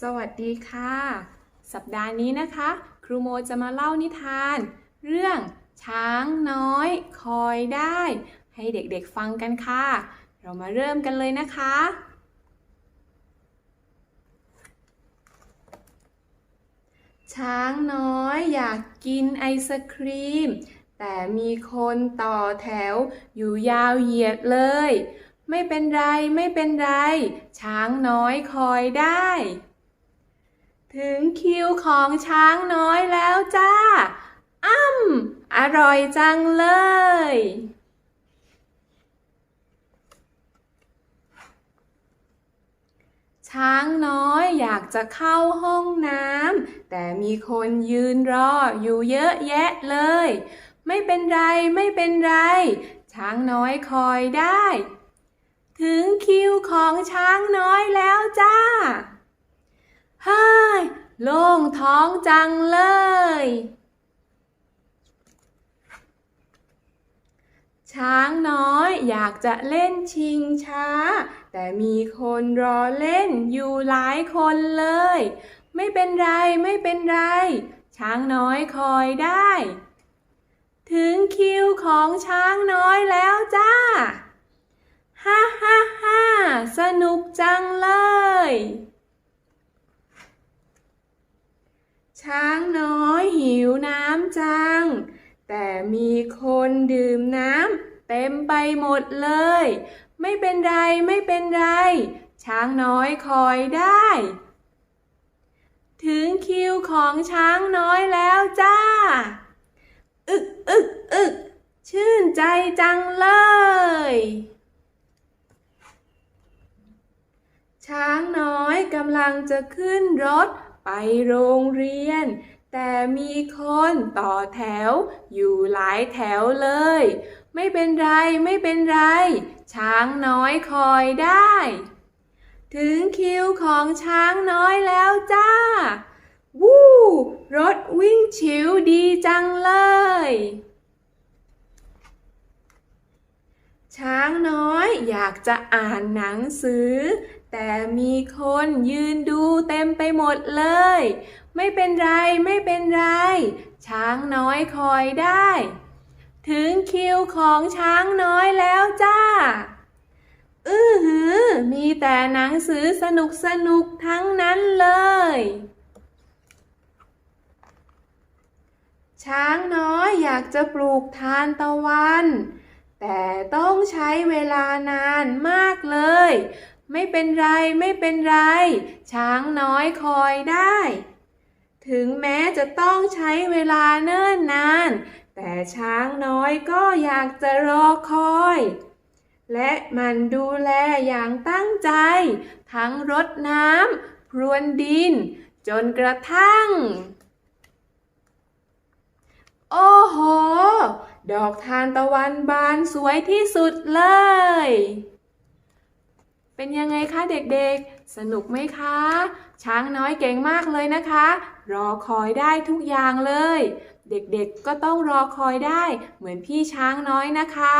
สวัสดีค่ะ สัปดาห์นี้นะคะ ครูโมจะมาเล่านิทาน เรื่องช้างน้อย คอยได้ ให้เด็กๆฟังกันค่ะ เรามาเริ่มกันเลยนะคะ ช้างน้อยอยากกินไอศครีม แต่มีคนต่อแถวอยู่ยาวเหยียดเลย ไม่เป็นไรไม่เป็นไร ช้างน้อยคอยได้ ถึงคิวของช้างน้อยแล้วจ้า อ้ำอร่อยจังเลย ช้างน้อยอยากจะเข้าห้องน้ำแต่มีคนยืนรออยู่เยอะแยะเลย ไม่เป็นไรไม่เป็นไร ช้างน้อยคอยได้ ถึงคิวของช้างน้อยแล้วจ้า ฮ้ยโล่งท้องจังเลย ช้างน้อยอยากจะเล่นชิงช้า แต่มีคนรอเล่นอยู่หลายคนเลย ไม่เป็นไรไม่เป็นไร ช้างน้อยคอยได้ ถึงคิวของช้างน้อยแล้วจ้า ฮ่าฮ่าฮ่าสนุกจังเลย ช้างน้อยหิวน้ำจัง แต่มีคนดื่มน้ำเต็มไปหมดเลย ไม่เป็นไรไม่เป็นไร ช้างน้อยคอยได้ ถึงคิวของช้างน้อยแล้วจ้า อึกอึกอึกชื่นใจจังเลย ช้างน้อยกำลังจะขึ้นรถ ไปโรงเรียน แต่มีคนต่อแถว อยู่หลายแถวเลย ไม่เป็นไรไม่เป็นไร ช้างน้อยคอยได้ ถึงคิวของช้างน้อยแล้วจ้า วู้รถวิ่งชิวดีจังเลย ช้างน้อยอยากจะอ่านหนังสือ แต่มีคนยืนดูเต็มไปหมดเลย ไม่เป็นไรไม่เป็นไร ช้างน้อยคอยได้ ถึงคิวของช้างน้อยแล้วจ้า อือหือ มีแต่หนังสือสนุกสนุกทั้งนั้นเลย ช้างน้อยอยากจะปลูกทานตะวัน แต่ต้องใช้เวลานานมากเลย ไม่เป็นไรไม่เป็นไร ช้างน้อยคอยได้ ถึงแม้จะต้องใช้เวลาเนิ่นนาน แต่ช้างน้อยก็อยากจะรอคอย และมันดูแลอย่างตั้งใจ ทั้งรดน้ำพรวนดิน จนกระทั่ง โอ้โห ดอกทานตะวันบานสวยที่สุดเลย เป็นยังไงคะเด็กๆ สนุกไหมคะ ช้างน้อยเก่งมากเลยนะคะ รอคอยได้ทุกอย่างเลย เด็กๆก็ต้องรอคอยได้เหมือนพี่ช้างน้อยนะคะ